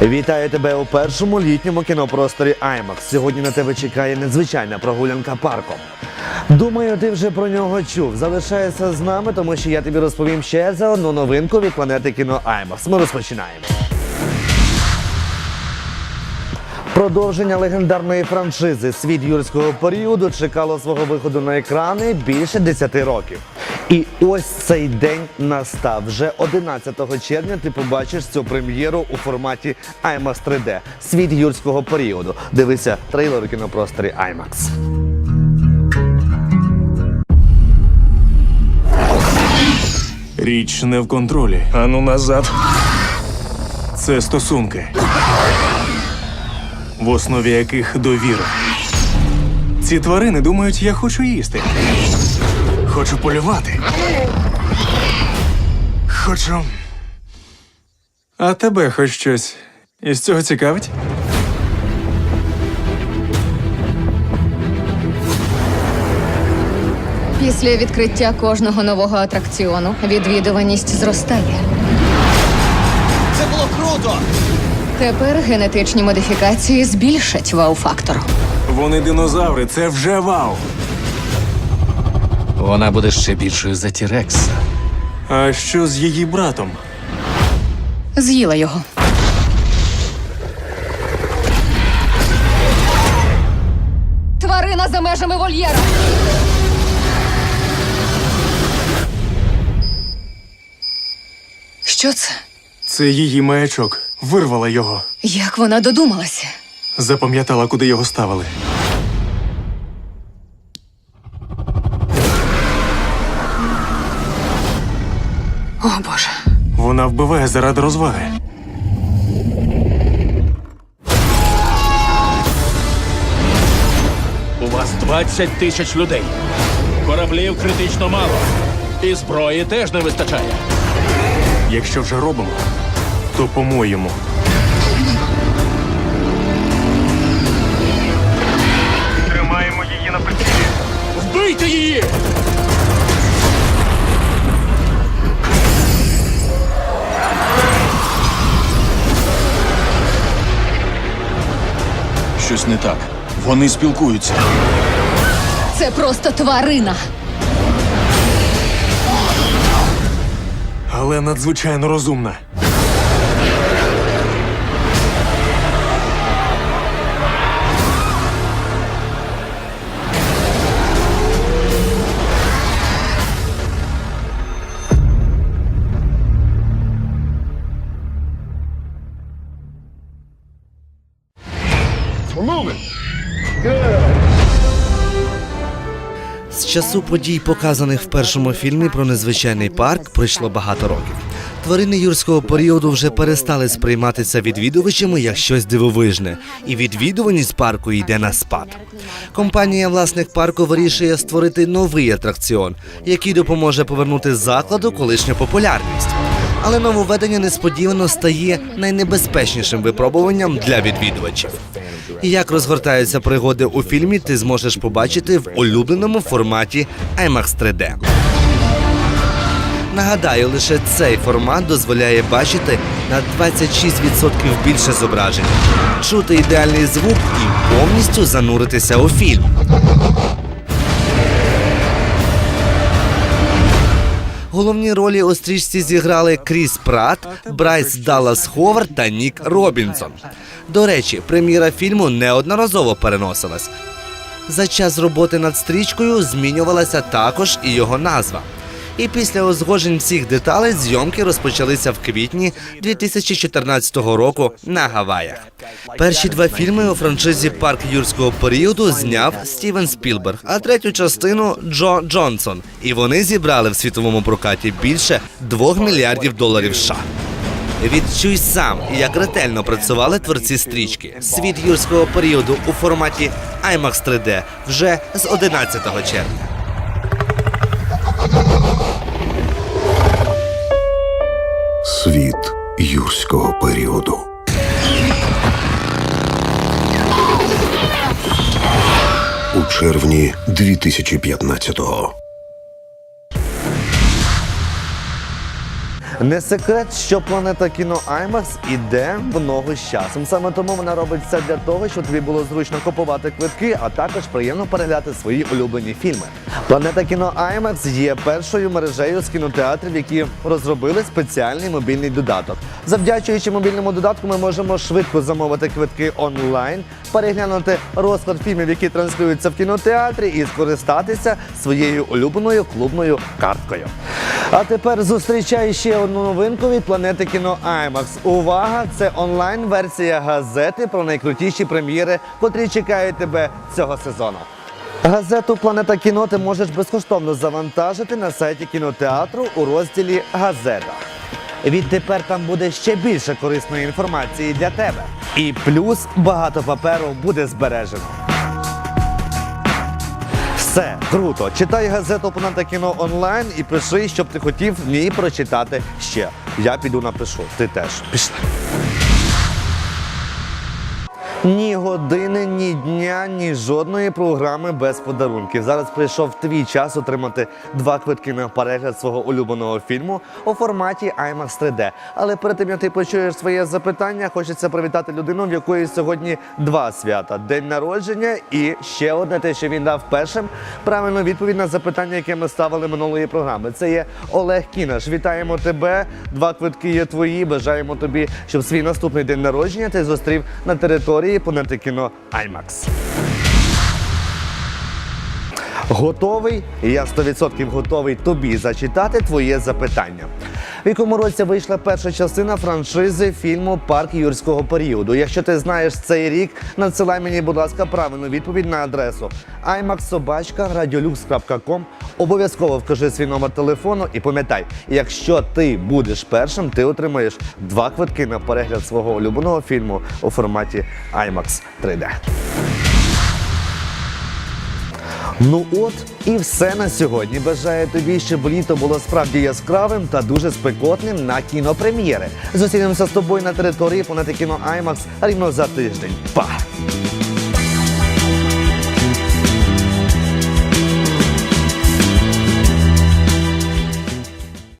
Вітаю тебе у першому літньому кінопросторі IMAX. Сьогодні на тебе чекає незвичайна прогулянка парком. Думаю, ти вже про нього чув. Залишайся з нами, тому що я тобі розповім ще за одну новинку від планети кіно IMAX. Ми розпочинаємо. Продовження легендарної франшизи Світ юрського періоду чекало свого виходу на екрани більше 10 років. І ось цей день настав. Вже 11 червня ти побачиш цю прем'єру у форматі IMAX 3D Світ юрського періоду. Дивися трейлер у кінопросторі IMAX. Річ не в контролі. Ану назад. Це стосунки, в основі яких довіра. Ці тварини думають, я хочу їсти. Хочу полювати. Хочу. А тебе хоч щось із цього цікавить? Після відкриття кожного нового атракціону відвідуваність зростає. Це було круто! Тепер генетичні модифікації збільшать вау-фактор. Вони динозаври, це вже вау. Вона буде ще більшою за Тірекса. А що з її братом? З'їла його. Тварина за межами вольєра. Що це? Це її маячок. Вирвала його. Як вона додумалася? Запам'ятала, куди його ставили. О боже. Вона вбиває заради розваги. У вас 20 тисяч людей. Кораблів критично мало. І зброї теж не вистачає. Якщо вже робимо, то по-моєму. Тримаємо її на прицілі. Вбийте її! Щось не так. Вони спілкуються. Це просто тварина. Але надзвичайно розумна. З часу подій, показаних в першому фільмі про незвичайний парк, пройшло багато років. Тварини юрського періоду вже перестали сприйматися відвідувачами як щось дивовижне, і відвідуваність парку йде на спад. Компанія власник парку вирішує створити новий атракціон, який допоможе повернути закладу колишню популярність. Але нововведення несподівано стає найнебезпечнішим випробуванням для відвідувачів. І як розгортаються пригоди у фільмі, ти зможеш побачити в улюбленому форматі IMAX 3D. Нагадаю, лише цей формат дозволяє бачити на 26% більше зображень, чути ідеальний звук і повністю зануритися у фільм. Головні ролі у стрічці зіграли Кріс Прат, Брайс Даллас Ховард та Нік Робінсон. До речі, прем'єра фільму неодноразово переносилась. За час роботи над стрічкою змінювалася також і його назва. І після узгоджень всіх деталей зйомки розпочалися в квітні 2014 року на Гаваях. Перші два фільми у франшизі Парк юрського періоду зняв Стівен Спілберг, а третю частину Джо Джонсон. І вони зібрали в світовому прокаті більше 2 мільярдів доларів США. Відчуй сам, як ретельно працювали творці стрічки. Світ юрського періоду у форматі IMAX 3D вже з 11 червня. Світ юрського періоду. У червні 2015-го. Не секрет, що планета кіно IMAX іде в ногу з часом. Саме тому вона робить все для того, щоб тобі було зручно купувати квитки, а також приємно переглядати свої улюблені фільми. Планета кіно IMAX є першою мережею з кінотеатрів, які розробили спеціальний мобільний додаток. Завдячуючи мобільному додатку, ми можемо швидко замовити квитки онлайн, переглянути розклад фільмів, які транслюються в кінотеатрі, і скористатися своєю улюбленою клубною карткою. А тепер зустрічаю ще одну новинку від планети кіно IMAX. Увага! Це онлайн-версія газети про найкрутіші прем'єри, котрі чекають тебе цього сезону. Газету Планета кіно ти можеш безкоштовно завантажити на сайті кінотеатру у розділі Газета. Відтепер там буде ще більше корисної інформації для тебе. І плюс багато паперу буде збережено. Все круто. Читай газету «Опонента кіно онлайн і пиши, щоб ти хотів в прочитати ще. Я піду напишу. Ти теж пішли. Ні години, ні дня, ні жодної програми без подарунків. Зараз прийшов твій час отримати два квитки на перегляд свого улюбленого фільму у форматі IMAX 3D. Але перед тим як ти почуєш своє запитання, хочеться привітати людину, в якої сьогодні два свята: день народження і ще одне те, що він дав першим. Правильну відповідь на запитання, яке ми ставили минулої програми. Це є Олег Кінаш. Вітаємо тебе. Два квитки є твої. Бажаємо тобі, щоб свій наступний день народження ти зустрів на території планети кіно IMAX. Готовий? Я 100% готовий тобі зачитати твоє запитання. В якому році вийшла перша частина франшизи фільму Парк юрського періоду. Якщо ти знаєш цей рік, надсилай мені, будь ласка, правильну відповідь на адресу imaxsobachka.radiolux.com Обов'язково вкажи свій номер телефону і пам'ятай, якщо ти будеш першим, ти отримаєш два квитки на перегляд свого улюбленого фільму у форматі IMAX 3D. Ну от і все на сьогодні. Бажаю тобі, щоб літо було справді яскравим та дуже спекотним на кінопрем'єри. Зустрінемося з тобою на території планети кіно IMAX рівно за тиждень. Па!